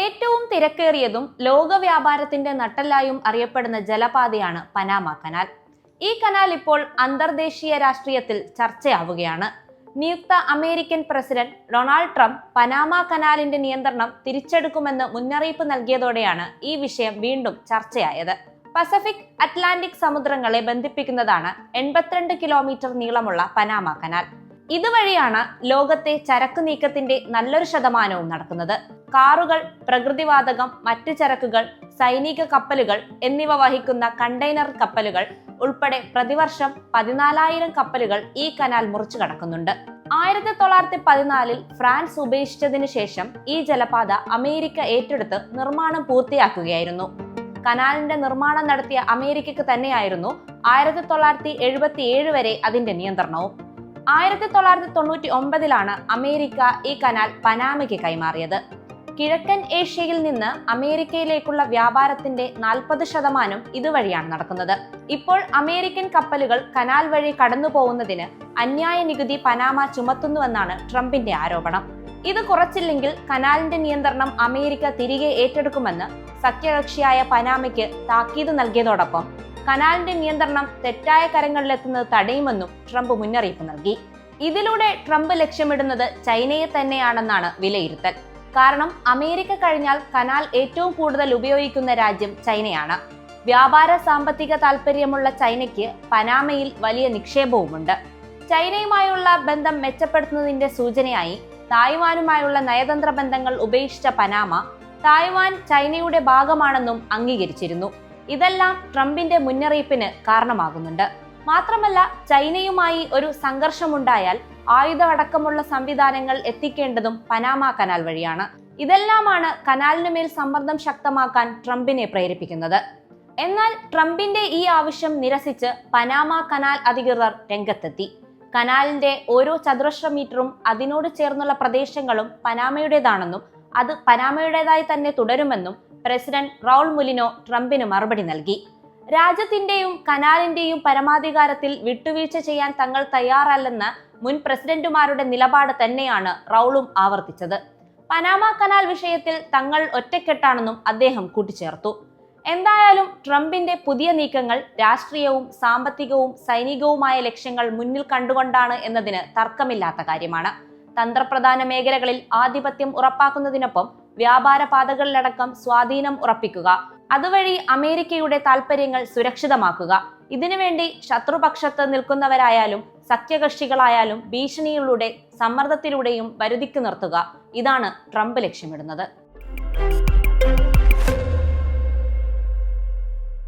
ഏറ്റവും തിരക്കേറിയതും ലോക വ്യാപാരത്തിന്റെ നട്ടെല്ലായും അറിയപ്പെടുന്ന ജലപാതയാണ് പനാമ കനാൽ. ഈ കനാൽ ഇപ്പോൾ അന്തർദേശീയ രാഷ്ട്രീയത്തിൽ ചർച്ചയാവുകയാണ്. നിയുക്ത American president Donald Trump Panama കനാലിന്റെ നിയന്ത്രണം തിരിച്ചെടുക്കുമെന്ന് മുന്നറിയിപ്പ് നൽകിയതോടെയാണ് ഈ വിഷയം വീണ്ടും ചർച്ചയായത്. പസഫിക് അറ്റ്ലാന്റിക് സമുദ്രങ്ങളെ ബന്ധിപ്പിക്കുന്നതാണ് എൺപത്തിരണ്ട് കിലോമീറ്റർ നീളമുള്ള പനാമ കനാൽ. ഇതുവഴിയാണ് ലോകത്തെ ചരക്ക് നീക്കത്തിന്റെ നല്ലൊരു ശതമാനവും നടക്കുന്നത്. കാറുകൾ പ്രകൃതിവാതകം മറ്റു ചരക്കുകൾ സൈനിക കപ്പലുകൾ എന്നിവ വഹിക്കുന്ന കണ്ടെയ്നർ കപ്പലുകൾ ഉൾപ്പെടെ പ്രതിവർഷം പതിനാലായിരം കപ്പലുകൾ ഈ കനാൽ മുറിച്ചു കടക്കുന്നുണ്ട്. ആയിരത്തി തൊള്ളായിരത്തി പതിനാലിൽ ഫ്രാൻസ് ഉപേക്ഷിച്ചതിനു ശേഷം ഈ ജലപാത അമേരിക്ക ഏറ്റെടുത്ത് നിർമ്മാണം പൂർത്തിയാക്കുകയായിരുന്നു. കനാലിന്റെ നിർമ്മാണം നടത്തിയ അമേരിക്കക്ക് തന്നെയായിരുന്നു ആയിരത്തി തൊള്ളായിരത്തി എഴുപത്തി ഏഴ് വരെ അതിന്റെ നിയന്ത്രണവും. ആയിരത്തി തൊള്ളായിരത്തി തൊണ്ണൂറ്റി ഒമ്പതിലാണ് അമേരിക്ക ഈ കനാൽ പനാമയ്ക്ക് കൈമാറിയത്. കിഴക്കൻ ഏഷ്യയിൽ നിന്ന് അമേരിക്കയിലേക്കുള്ള വ്യാപാരത്തിന്റെ നാൽപ്പത് ശതമാനം ഇതുവഴിയാണ് നടക്കുന്നത്. ഇപ്പോൾ അമേരിക്കൻ കപ്പലുകൾ കനാൽ വഴി കടന്നു പോകുന്നതിന് അന്യായ നികുതി പനാമ ചുമത്തുന്നുവെന്നാണ് ട്രംപിന്റെ ആരോപണം. ഇത് കുറച്ചില്ലെങ്കിൽ കനാലിന്റെ നിയന്ത്രണം അമേരിക്ക തിരികെ ഏറ്റെടുക്കുമെന്ന് സഖ്യകക്ഷിയായ പനാമയ്ക്ക് താക്കീത് നൽകിയതോടൊപ്പം കനാലിന്റെ നിയന്ത്രണം തെറ്റായ കരങ്ങളിലെത്തുന്നത് തടയുമെന്നും ട്രംപ് മുന്നറിയിപ്പ് നൽകി. ഇതിലൂടെ ട്രംപ് ലക്ഷ്യമിടുന്നത് ചൈനയെ തന്നെയാണെന്നാണ് വിലയിരുത്തൽ. കാരണം അമേരിക്ക കഴിഞ്ഞാൽ കനാൽ ഏറ്റവും കൂടുതൽ ഉപയോഗിക്കുന്ന രാജ്യം ചൈനയാണ്. വ്യാപാര സാമ്പത്തിക താൽപ്പര്യമുള്ള ചൈനയ്ക്ക് പനാമയിൽ വലിയ നിക്ഷേപവുമുണ്ട്. ചൈനയുമായുള്ള ബന്ധം മെച്ചപ്പെടുത്തുന്നതിന്റെ സൂചനയായി തായ്വാനുമായുള്ള നയതന്ത്ര ബന്ധങ്ങൾ ഉപേക്ഷിച്ച പനാമ തായ്വാൻ ചൈനയുടെ ഭാഗമാണെന്നും അംഗീകരിച്ചിരുന്നു. ഇതെല്ലാം ട്രംപിന്റെ മുന്നറിയിപ്പിന് കാരണമാകുന്നുണ്ട്. മാത്രമല്ല ചൈനയുമായി ഒരു സംഘർഷമുണ്ടായാൽ ആയുധ അടക്കമുള്ള സംവിധാനങ്ങൾ എത്തിക്കേണ്ടതും പനാമ കനാൽ വഴിയാണ്. ഇതെല്ലാമാണ് കനാലിനു മേൽ സമ്മർദ്ദം ശക്തമാക്കാൻ ട്രംപിനെ പ്രേരിപ്പിക്കുന്നത്. എന്നാൽ ട്രംപിന്റെ ഈ ആവശ്യം നിരസിച്ച് പനാമ കനാൽ അധികൃതർ രംഗത്തെത്തി. കനാലിന്റെ ഓരോ ചതുരശ്ര മീറ്ററും അതിനോട് ചേർന്നുള്ള പ്രദേശങ്ങളും പനാമയുടേതാണെന്നും അത് പനാമയുടേതായി തന്നെ തുടരുമെന്നും പ്രസിഡന്റ് റൗൾ മുലിനോ ട്രംപിന് മറുപടി നൽകി. രാജ്യത്തിന്റെയും കനാലിന്റെയും പരമാധികാരത്തിൽ വിട്ടുവീഴ്ച ചെയ്യാൻ തങ്ങൾ തയ്യാറല്ലെന്ന് മുൻ പ്രസിഡന്റുമാരുടെ നിലപാട് തന്നെയാണ് റൗളും ആവർത്തിച്ചത്. പനാമ കനാൽ വിഷയത്തിൽ തങ്ങൾ ഒറ്റക്കെട്ടാണെന്നും അദ്ദേഹം കൂട്ടിച്ചേർത്തു. എന്തായാലും ട്രംപിന്റെ പുതിയ നീക്കങ്ങൾ രാഷ്ട്രീയവും സാമ്പത്തികവും സൈനികവുമായ ലക്ഷ്യങ്ങൾ മുന്നിൽ കണ്ടുകൊണ്ടാണ് എന്നതിന് തർക്കമില്ലാത്ത കാര്യമാണ്. തന്ത്രപ്രധാന മേഖലകളിൽ ആധിപത്യം ഉറപ്പാക്കുന്നതിനൊപ്പം വ്യാപാര പാതകളിലടക്കം സ്വാധീനം ഉറപ്പിക്കുക. അതുവഴി അമേരിക്കയുടെ താൽപ്പര്യങ്ങൾ സുരക്ഷിതമാക്കുക. ഇതിനുവേണ്ടി ശത്രുപക്ഷത്ത് നിൽക്കുന്നവരായാലും സഖ്യകക്ഷികളായാലും ഭീഷണികളുടെ സമ്മർദ്ദത്തിലൂടെയും വരുതിക്ക് നിർത്തുക. ഇതാണ് ട്രംപ് ലക്ഷ്യമിടുന്നത്.